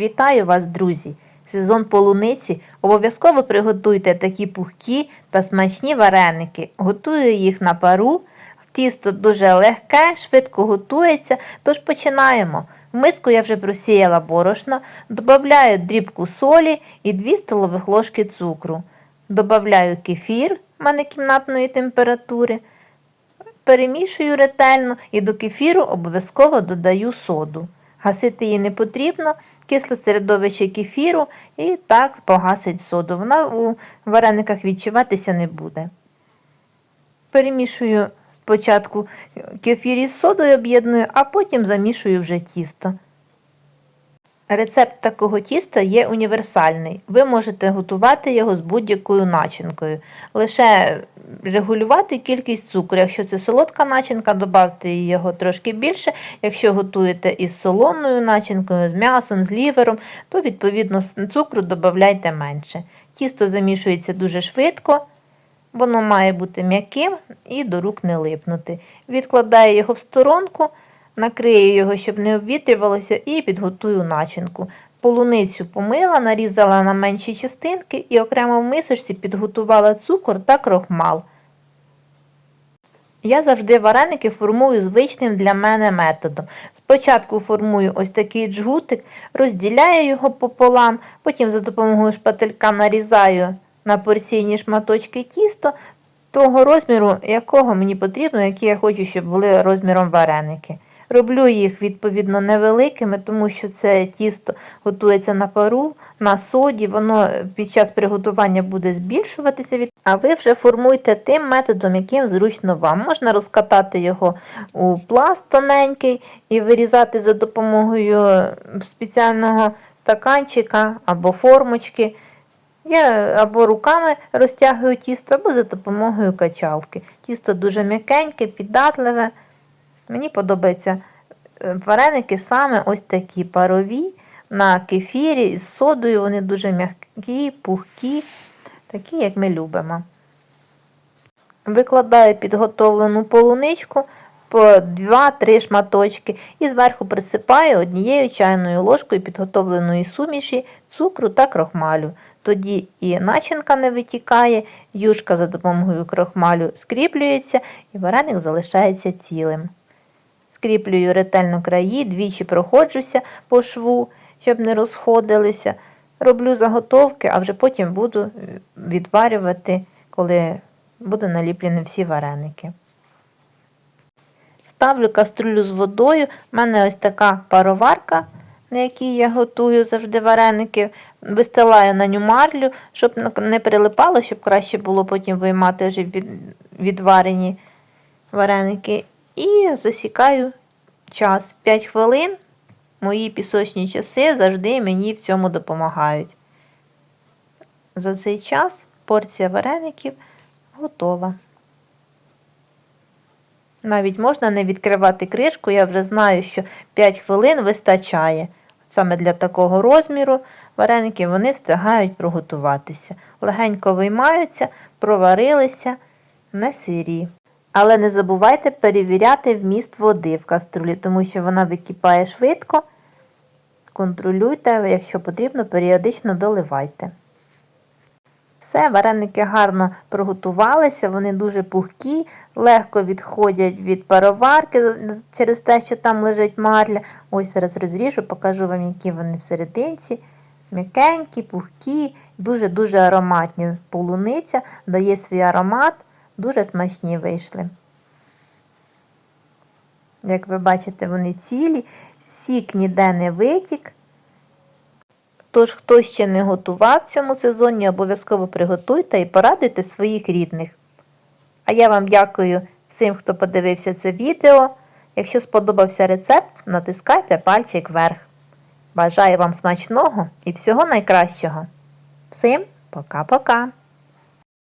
Вітаю вас, друзі! Сезон полуниці. Обов'язково приготуйте такі пухкі та смачні вареники. Готую їх на пару. Тісто дуже легке, швидко готується, тож починаємо. В миску я вже просіяла борошно, додаю дрібку солі і 2 столових ложки цукру. Добавляю кефір в мене кімнатної температури. Перемішую ретельно і до кефіру обов'язково додаю соду. Гасити її не потрібно, кисле середовище кефіру і так погасить соду. Вона у варениках відчуватися не буде. Перемішую спочатку кефір із содою об'єдную, а потім замішую вже тісто. Рецепт такого тіста є універсальний. Ви можете готувати його з будь-якою начинкою. Лише регулювати кількість цукру. Якщо це солодка начинка, додавте його трошки більше. Якщо готуєте із солоною начинкою, з м'ясом, з лівером, то відповідно цукру додавайте менше. Тісто замішується дуже швидко. Воно має бути м'яким і до рук не липнути. Відкладаю його в сторонку, накрию його, щоб не обвітрювалося, і підготую начинку. Полуницю помила, нарізала на менші частинки і окремо в мисочці підготувала цукор та крохмал. Я завжди вареники формую звичним для мене методом. Спочатку формую ось такий джгутик, розділяю його пополам, потім за допомогою шпателька нарізаю на порційні шматочки тісто того розміру, якого мені потрібно, які я хочу, щоб були розміром вареники. Роблю їх відповідно невеликими, тому що це тісто готується на пару, на соді, воно під час приготування буде збільшуватися. А ви вже формуйте тим методом, яким зручно вам. Можна розкатати його у пласт тоненький і вирізати за допомогою спеціального стаканчика або формочки. Я або руками розтягую тісто, або за допомогою качалки. Тісто дуже м'якеньке, піддатливе. Мені подобаються е, вареники саме ось такі парові на кефірі з содою. Вони дуже м'які, пухкі, такі, як ми любимо. Викладаю підготовлену полуничку по 2-3 шматочки і зверху присипаю однією чайною ложкою підготовленої суміші, цукру та крохмалю. Тоді і начинка не витікає, юшка за допомогою крохмалю скріплюється і вареник залишається цілим. Скріплюю ретельно краї, двічі проходжуся по шву, щоб не розходилися. Роблю заготовки, а вже потім буду відварювати, коли будуть наліплені всі вареники. Ставлю каструлю з водою. У мене ось така пароварка, на якій я готую завжди вареники. Вистилаю на ню марлю, щоб не прилипало, щоб краще було потім виймати вже відварені вареники. І засікаю час 5 хвилин. Мої пісочні часи завжди мені в цьому допомагають. За цей час порція вареників готова. Навіть можна не відкривати кришку, я вже знаю, що 5 хвилин вистачає. Саме для такого розміру вареники вони встигають проготуватися. Легенько виймаються, проварилися не сирі. Але не забувайте перевіряти вміст води в каструлі, тому що вона википає швидко. Контролюйте, якщо потрібно, періодично доливайте. Все, вареники гарно проготувалися, вони дуже пухкі, легко відходять від пароварки через те, що там лежить марля. Ось зараз розріжу, покажу вам, які вони всерединці. М'якенькі, пухкі, дуже-дуже ароматні. Полуниця дає свій аромат, дуже смачні вийшли. Як ви бачите, вони цілі, сік ніде не витік. Тож, хто ще не готував в цьому сезоні, обов'язково приготуйте і порадуйте своїх рідних. А я вам дякую всім, хто подивився це відео. Якщо сподобався рецепт, натискайте пальчик вверх. Бажаю вам смачного і всього найкращого. Всім пока-пока!